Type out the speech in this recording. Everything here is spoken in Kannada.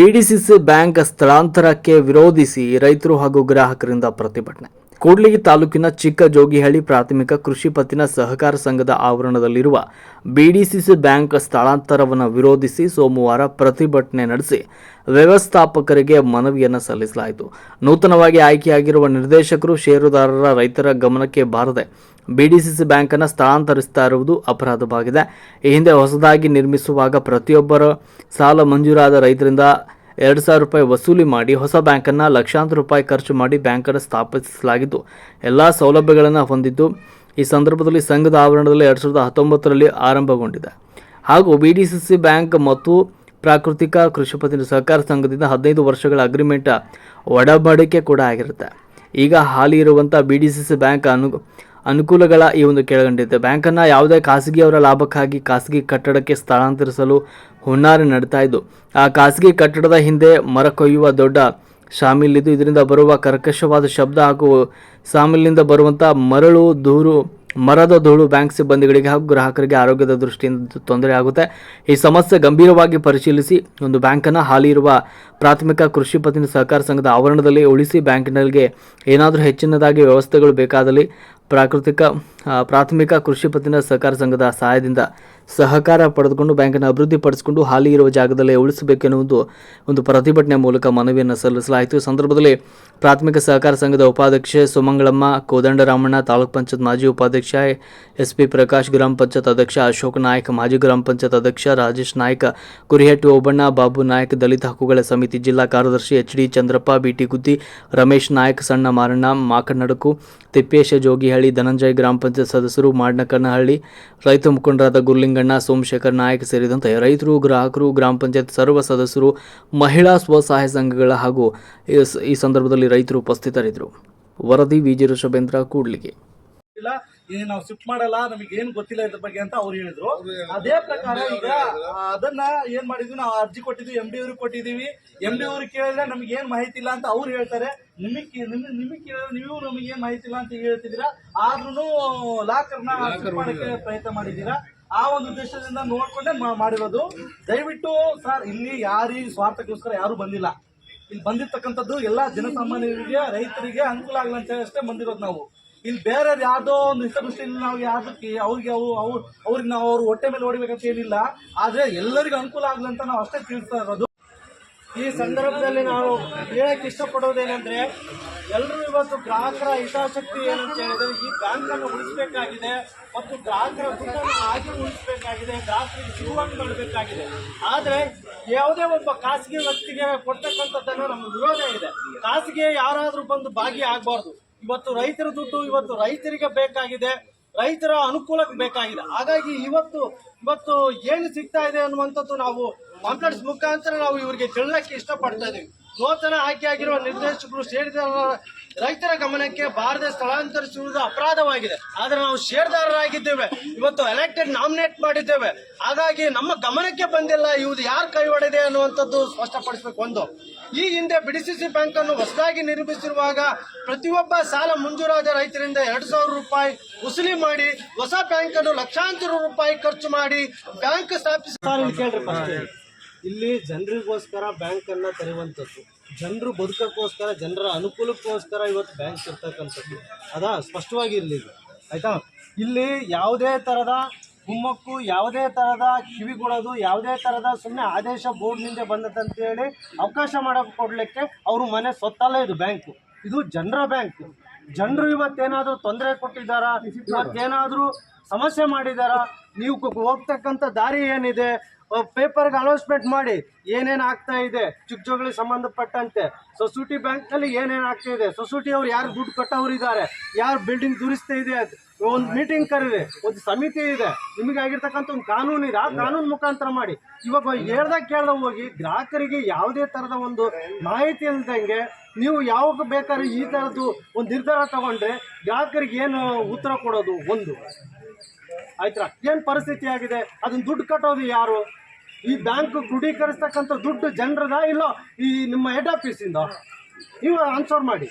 ಬಿಡಿಸಿಸಿ ಬ್ಯಾಂಕ್ ಸ್ಥಳಾಂತರಕ್ಕೆ ವಿರೋಧಿಸಿ ರೈತರು ಹಾಗೂ ಗ್ರಾಹಕರಿಂದ ಪ್ರತಿಭಟನೆ. ಕೂಡ್ಲಿಗಿ ತಾಲೂಕಿನ ಚಿಕ್ಕ ಜೋಗಿಹಳ್ಳಿ ಪ್ರಾಥಮಿಕ ಕೃಷಿ ಪತ್ತಿನ ಸಹಕಾರ ಸಂಘದ ಆವರಣದಲ್ಲಿರುವ ಬಿಡಿಸಿಸಿ ಬ್ಯಾಂಕ್ ಸ್ಥಳಾಂತರವನ್ನು ವಿರೋಧಿಸಿ ಸೋಮವಾರ ಪ್ರತಿಭಟನೆ ನಡೆಸಿ ವ್ಯವಸ್ಥಾಪಕರಿಗೆ ಮನವಿಯನ್ನು ಸಲ್ಲಿಸಲಾಯಿತು. ನೂತನವಾಗಿ ಆಯ್ಕೆಯಾಗಿರುವ ನಿರ್ದೇಶಕರು, ಷೇರುದಾರರ ರೈತರ ಗಮನಕ್ಕೆ ಬಾರದೆ ಬಿಡಿಸಿಸಿ ಬ್ಯಾಂಕನ್ನು ಸ್ಥಳಾಂತರಿಸ್ತಾ ಇರುವುದು ಅಪರಾಧವಾಗಿದೆ. ಈ ಹಿಂದೆ ಹೊಸದಾಗಿ ನಿರ್ಮಿಸುವಾಗ ಪ್ರತಿಯೊಬ್ಬರ ಸಾಲ ಮಂಜೂರಾದ ರೈತರಿಂದ ಎರಡು ಸಾವಿರ ರೂಪಾಯಿ ವಸೂಲಿ ಮಾಡಿ ಹೊಸ ಬ್ಯಾಂಕನ್ನು ಲಕ್ಷಾಂತರ ರೂಪಾಯಿ ಖರ್ಚು ಮಾಡಿ ಬ್ಯಾಂಕನ್ನು ಸ್ಥಾಪಿಸಲಾಗಿದ್ದು ಎಲ್ಲ ಸೌಲಭ್ಯಗಳನ್ನು ಹೊಂದಿದ್ದು ಈ ಸಂದರ್ಭದಲ್ಲಿ ಸಂಘದ ಆವರಣದಲ್ಲಿ ಎರಡು ಸಾವಿರದ ಹತ್ತೊಂಬತ್ತರಲ್ಲಿ ಆರಂಭಗೊಂಡಿದೆ. ಹಾಗೂ B D C C bank ಮತ್ತು ಪ್ರಾಕೃತಿಕ ಕೃಷಿ ಪತ್ತಿನ ಸಹಕಾರ ಸಂಘದಿಂದ ಹದಿನೈದು ವರ್ಷಗಳ ಅಗ್ರಿಮೆಂಟ್ ಒಡಂಬಡಿಕೆ ಕೂಡ ಆಗಿರುತ್ತೆ. ಈಗ ಹಾಲಿ ಇರುವಂಥ B D C C bank ಅನು ಅನುಕೂಲಗಳ ಈ ಒಂದು ಕೆಳಗಂಡಿದೆ. ಬ್ಯಾಂಕನ್ನು ಯಾವುದೇ ಖಾಸಗಿಯವರ ಲಾಭಕ್ಕಾಗಿ ಖಾಸಗಿ ಕಟ್ಟಡಕ್ಕೆ ಸ್ಥಳಾಂತರಿಸಲು ಹುನ್ನಾರ ನಡೀತಾ ಇದ್ದು, ಆ ಖಾಸಗಿ ಕಟ್ಟಡದ ಹಿಂದೆ ಮರ ಕೊಯ್ಯುವ ದೊಡ್ಡ ಶಾಮಿಲಿದ್ದು, ಇದರಿಂದ ಬರುವ ಕರ್ಕಶವಾದ ಶಬ್ದ ಹಾಗೂ ಸಾಮಿಲಿನಿಂದ ಬರುವಂಥ ಮರಳು, ದೂರು, ಮರದ ಧೂಳು ಬ್ಯಾಂಕ್ ಸಿಬ್ಬಂದಿಗಳಿಗೆ ಹಾಗೂ ಗ್ರಾಹಕರಿಗೆ ಆರೋಗ್ಯದ ದೃಷ್ಟಿಯಿಂದ ತೊಂದರೆ ಆಗುತ್ತೆ. ಈ ಸಮಸ್ಯೆ ಗಂಭೀರವಾಗಿ ಪರಿಶೀಲಿಸಿ ಒಂದು ಬ್ಯಾಂಕನ್ನು ಹಾಲಿ ಇರುವ ಪ್ರಾಥಮಿಕ ಕೃಷಿ ಪತ್ತಿನ ಸಹಕಾರ ಸಂಘದ ಆವರಣದಲ್ಲಿ ಉಳಿಸಿ ಬ್ಯಾಂಕಿನಲ್ಲಿಗೆ ಏನಾದರೂ ಹೆಚ್ಚಿನದಾಗಿ ವ್ಯವಸ್ಥೆಗಳು ಬೇಕಾದಲ್ಲಿ ಪ್ರಾಕೃತಿಕ ಪ್ರಾಥಮಿಕ ಕೃಷಿ ಪತ್ತಿನ ಸಹಕಾರ ಸಂಘದ ಸಹಾಯದಿಂದ ಸಹಕಾರ ಪಡೆದುಕೊಂಡು ಬ್ಯಾಂಕನ್ನು ಅಭಿವೃದ್ಧಿಪಡಿಸಿಕೊಂಡು ಹಾಲಿ ಇರುವ ಜಾಗದಲ್ಲೇ ಉಳಿಸಬೇಕೆನ್ನುವುದು ಒಂದು ಪ್ರತಿಭಟನೆ ಮೂಲಕ ಮನವಿಯನ್ನು ಸಲ್ಲಿಸಲಾಯಿತು. ಸಂದರ್ಭದಲ್ಲಿ ಪ್ರಾಥಮಿಕ ಸಹಕಾರ ಸಂಘದ ಉಪಾಧ್ಯಕ್ಷೆ ಸುಮಂಗಳಮ್ಮ ಕೋದಂಡರಾಮಣ್ಣ ತಾಲೂಕ್ ಪಂಚಾಯತ್ ಮಾಜಿ ಉಪಾಧ್ಯಕ್ಷ ಎಸ್ ಪಿ ಪ್ರಕಾಶ್, ಗ್ರಾಮ ಪಂಚಾಯತ್ ಅಧ್ಯಕ್ಷ ಅಶೋಕ್ ನಾಯಕ್, ಮಾಜಿ ಗ್ರಾಮ ಪಂಚಾಯತ್ ಅಧ್ಯಕ್ಷ ರಾಜೇಶ್ ನಾಯ್ಕ್, ಕುರಿಹಟ್ಟಿ ಓಬಣ್ಣ, ಬಾಬು ನಾಯ್ಕ್, ದಲಿತ ಹಕ್ಕುಗಳ ಸಮಿತಿ ಜಿಲ್ಲಾ ಕಾರ್ಯದರ್ಶಿ ಎಚ್ ಡಿ ಚಂದ್ರಪ್ಪ ಬಿಟಿ ಗುದ್ದಿ ರಮೇಶ್ ನಾಯಕ್, ಸಣ್ಣ ಮಾರಣ್ಣ ಮಾಕನಡಕು ತಿಪ್ಪೇಶ ಜೋಗಿಹಳ್ಳಿ ಧನಂಜಯ ಗ್ರಾಮ ಪಂಚಾಯತ್ ಸದಸ್ಯರು ಮಾಡನಕನಹಳ್ಳಿ ರೈತ ಮುಖಂಡರಾದ ಗುರ್ಲಿಂಗಣ್ಣ, ಸೋಮಶೇಖರ್ ನಾಯಕ್ ಸೇರಿದಂತೆ ರೈತರು, ಗ್ರಾಹಕರು, ಗ್ರಾಮ ಪಂಚಾಯತ್ ಸರ್ವ ಸದಸ್ಯರು, ಮಹಿಳಾ ಸ್ವಸಹಾಯ ಸಂಘಗಳ ಹಾಗೂ ಈ ಸಂದರ್ಭದಲ್ಲಿ ರೈತರು ಉಪಸ್ಥಿತರಿದ್ದರು. ವರದಿ ವಿಜಿ ಋಷಭೇಂದ್ರ ಕೂಡ್ಲಿಗೆ. ಇಲ್ಲ ನಾವು ಶಿಫ್ಟ್ ಮಾಡಲ್ಲ, ನಮಗೆ ಏನು ಗೊತ್ತಿಲ್ಲ ಇದ್ರ ಬಗ್ಗೆ ಅಂತ ಅವ್ರು ಹೇಳಿದ್ರು. ಅದೇ ಪ್ರಕಾರ ಈಗ ಅದನ್ನ ಏನ್ ಮಾಡಿದ್ವಿ, ನಾವು ಅರ್ಜಿ ಕೊಟ್ಟಿದ್ವಿ ಎಂ ಡಿ ಅವ್ರಿಗೆ ಕೊಟ್ಟಿದೀವಿ ಎಂ ಡಿ ಅವ್ರಿಗೆ ಕೇಳಿದ್ರೆ ನಮ್ಗೆ ಏನ್ ಮಾಹಿತಿ ಇಲ್ಲ ಅಂತ ಅವ್ರು ಹೇಳ್ತಾರೆ. ನಿಮಗ್ ನಿಮಗೆ ನೀವು ನಮಗೆ ಏನ್ ಮಾಹಿತಿ ಇಲ್ಲ ಅಂತ ಹೇಳ್ತಿದ್ದೀರಾ? ಆದ್ರೂ ಲಾಕರ್ನ ಮಾಡಕ್ಕೆ ಪ್ರಯತ್ನ ಮಾಡಿದ್ದೀರಾ? ಆ ಒಂದು ಉದ್ದೇಶದಿಂದ ನೋಡ್ಕೊಂಡೆ ಮಾಡಿರೋದು. ದಯವಿಟ್ಟು ಸರ್ ಇಲ್ಲಿ ಯಾರೀ ಸ್ವಾರ್ಥಕ್ಕೋಸ್ಕರ ಯಾರು ಬಂದಿಲ್ಲ. ಇಲ್ಲಿ ಬಂದಿರ್ತಕ್ಕಂಥದ್ದು ಎಲ್ಲಾ ಜನಸಾಮಾನ್ಯರಿಗೆ ರೈತರಿಗೆ ಅನುಕೂಲ ಆಗಲ್ಲ ಅಂತ ಹೇಳಿ ಅಷ್ಟೇ ಬಂದಿರೋದು ನಾವು. ಇಲ್ಲಿ ಬೇರೆ ಯಾವುದೋ ಒಂದು ಹಿತದೃಷ್ಟಿಯಲ್ಲಿ ನಾವು ಯಾವ್ದಕ್ಕೆ ಅವ್ರಿಗೆ ಅವು ಅವ್ರು ಅವ್ರಿಗೆ ನಾವು ಅವ್ರ ಹೊಟ್ಟೆ ಮೇಲೆ ಹೊಡಿಬೇಕಂತ ಏನಿಲ್ಲ. ಆದ್ರೆ ಎಲ್ಲರಿಗೂ ಅನುಕೂಲ ಆಗ್ಲಿ ಅಂತ ನಾವು ಅಷ್ಟೇ ತಿಳಿಸ್ತಾ ಇರೋದು. ಈ ಸಂದರ್ಭದಲ್ಲಿ ನಾವು ಹೇಳಕ್ ಇಷ್ಟಪಡೋದೇನೆಂದ್ರೆ ಎಲ್ಲರೂ ಇವತ್ತು ಗ್ರಾಹಕರ ಹಿತಾಸಕ್ತಿ ಏನಂತ ಹೇಳಿದ್ರೆ ಈ ಬ್ಯಾಂಕ್ ಅನ್ನು ಉಳಿಸಬೇಕಾಗಿದೆ ಮತ್ತು ಗ್ರಾಹಕರ ದುಡ್ಡನ್ನು ಹಾಗೆ ಉಳಿಸಬೇಕಾಗಿದೆ, ಗ್ರಾಹಕರಿಗೆ ಸಿಗುವಂಗೆ ಮಾಡಬೇಕಾಗಿದೆ ಆದ್ರೆ ಯಾವುದೇ ಒಬ್ಬ ಖಾಸಗಿ ವ್ಯಕ್ತಿಗೆ ಕೊಡ್ತಕ್ಕಂಥದ್ದನ್ನು ನಮ್ಮ ವಿರೋಧ ಇದೆ. ಖಾಸಗಿ ಯಾರಾದ್ರೂ ಬಂದು ಭಾಗಿ ಆಗಬಾರ್ದು. ಇವತ್ತು ರೈತರ ದುಡ್ಡು, ಇವತ್ತು ರೈತರಿಗೆ ಬೇಕಾಗಿದೆ. ರೈತರ ಅನುಕೂಲಕ್ಕೆ ಬೇಕಾಗಿದೆ. ಹಾಗಾಗಿ ಇವತ್ತು ಇವತ್ತು ಏನು ಸಿಗ್ತಾ ಇದೆ ಅನ್ನುವಂಥದ್ದು ನಾವು ಕಾಂಪ್ಲೆಕ್ಸ್ ಮುಖಾಂತರ ನಾವು ಇವರಿಗೆ ತಿಳಲಕ್ಕೆ ಇಷ್ಟಪಡ್ತಾ ಇದೀವಿ. ನೂತನ ಆಯ್ಕೆಯಾಗಿರುವ ನಿರ್ದೇಶಕರು ಸೇರಿದ ರೈತರ ಗಮನಕ್ಕೆ ಬಾರದೆ ಸ್ಥಳಾಂತರಿಸುವುದು ಅಪರಾಧವಾಗಿದೆ. ಆದರೆ ನಾವು ಷೇರ್ದಾರರಾಗಿದ್ದೇವೆ. ಇವತ್ತು ಎಲೆಕ್ಟೆಡ್ ನಾಮಿನೇಟ್ ಮಾಡಿದ್ದೇವೆ. ಹಾಗಾಗಿ ನಮ್ಮ ಗಮನಕ್ಕೆ ಬಂದಿಲ್ಲ ಇವುದು ಯಾರು ಕೈ ಹೊಡೆದೆ ಅನ್ನುವಂಥದ್ದು ಸ್ಪಷ್ಟಪಡಿಸಬೇಕು ಒಂದು. ಈ ಹಿಂದೆ ಬಿಡಿಸಿಸಿ ಬ್ಯಾಂಕ್ ಅನ್ನು ಹೊಸದಾಗಿ ನಿರ್ಮಿಸಿರುವಾಗ ಪ್ರತಿಯೊಬ್ಬ ಸಾಲ ಮಂಜೂರಾದ ರೈತರಿಂದ ಎರಡು ಸಾವಿರ ರೂಪಾಯಿ ವಸೂಲಿ ಮಾಡಿ ಹೊಸ ಬ್ಯಾಂಕ್ ಅನ್ನು ಲಕ್ಷಾಂತರ ರೂಪಾಯಿ ಖರ್ಚು ಮಾಡಿ ಬ್ಯಾಂಕ್ ಸ್ಥಾಪಿಸಿ. ಇಲ್ಲಿ ಜನರಿಗೋಸ್ಕರ ಬ್ಯಾಂಕ್ ಅನ್ನ ತೆರೆಯುವಂಥದ್ದು. ಜನರು ಬದುಕಕ್ಕೋಸ್ಕರ, ಜನರ ಅನುಕೂಲಕ್ಕೋಸ್ಕರ ಇವತ್ತು ಬ್ಯಾಂಕ್ ಇರ್ತಕ್ಕಂಥದ್ದು. ಅದಾ ಸ್ಪಷ್ಟವಾಗಿ ಇರಲಿ ಆಯ್ತಾ? ಇಲ್ಲಿ ಯಾವುದೇ ತರದ ಕುಮ್ಮಕ್ಕು ಯಾವುದೇ ತರದ ಕಿವಿಗೊಡೋದು ಯಾವುದೇ ತರದ ಸುಮ್ಮನೆ ಆದೇಶ ಬೋರ್ಡ್ನಿಂದ ಬಂದದಂತೇಳಿ ಅವಕಾಶ ಮಾಡೋಕೆ ಕೊಡಲಿಕ್ಕೆ ಅವರು ಮನೆ ಸೊತ್ತಲ್ಲ ಇದು ಬ್ಯಾಂಕು ಇದು ಜನರ ಬ್ಯಾಂಕ್ ಜನರು ಇವತ್ತೇನಾದರೂ ತೊಂದರೆ ಕೊಟ್ಟಿದ್ದಾರ? ಇವತ್ತೇನಾದರೂ ಸಮಸ್ಯೆ ಮಾಡಿದಾರ ನೀವು ಹೋಗ್ತಕ್ಕಂಥ ದಾರಿ ಏನಿದೆ? ಪೇಪರ್ಗೆ ಅನೌನ್ಸ್ಮೆಂಟ್ ಮಾಡಿ. ಏನೇನು ಆಗ್ತಾ ಇದೆ? ಚುಕ್ಜೋಗಳಿಗೆ ಸಂಬಂಧಪಟ್ಟಂತೆ. ಸೊಸೈಟಿ ಬ್ಯಾಂಕ್ನಲ್ಲಿ ಏನೇನು ಆಗ್ತಾ ಇದೆ? ಸೊಸೈಟಿ ಅವ್ರು ಯಾರು ದುಡ್ಡು ಕಟ್ಟೋರಿದ್ದಾರೆ ಯಾರು ಬಿಲ್ಡಿಂಗ್ ದುರಿಸ್ತಾ ಇದೆ? ಒಂದು ಮೀಟಿಂಗ್ ಕರೀರಿ. ಒಂದು ಸಮಿತಿ ಇದೆ. ನಿಮಗೆ ನಿಮಗಾಗಿರ್ತಕ್ಕಂಥ ಒಂದು ಕಾನೂನು ಇದೆ. ಆ ಕಾನೂನು ಮುಖಾಂತರ ಮಾಡಿ. ಇವಾಗ ಹೇಳ್ದಾಗ ಕೇಳ್ದಾಗ ಹೋಗಿ ಗ್ರಾಹಕರಿಗೆ ಯಾವುದೇ ಥರದ ಒಂದು ಮಾಹಿತಿ ಇಲ್ದಂಗೆ ನೀವು ಯಾವಾಗ ಬೇಕಾದ್ರೆ ಈ ಥರದ್ದು ಒಂದು ನಿರ್ಧಾರ ತಗೊಂಡ್ರೆ ಗ್ರಾಹಕರಿಗೆ ಏನು ಉತ್ತರ ಕೊಡೋದು? ಒಂದು. ಆಯ್ತಾ? ಏನು ಪರಿಸ್ಥಿತಿ ಆಗಿದೆ? ಅದನ್ನ ದುಡ್ಡು ಕಟ್ಟೋದು ಯಾರು? ಈ ಬ್ಯಾಂಕ್ ಕ್ರೋಢೀಕರಿಸ್ತಕ್ಕಂಥ ದುಡ್ಡು ಜನರದ? ಇಲ್ಲ ಈ ನಿಮ್ಮ ಹೆಡ್ ಆಫೀಸಿಂದ ನೀವು ಆನ್ಸರ್ ಮಾಡಿ.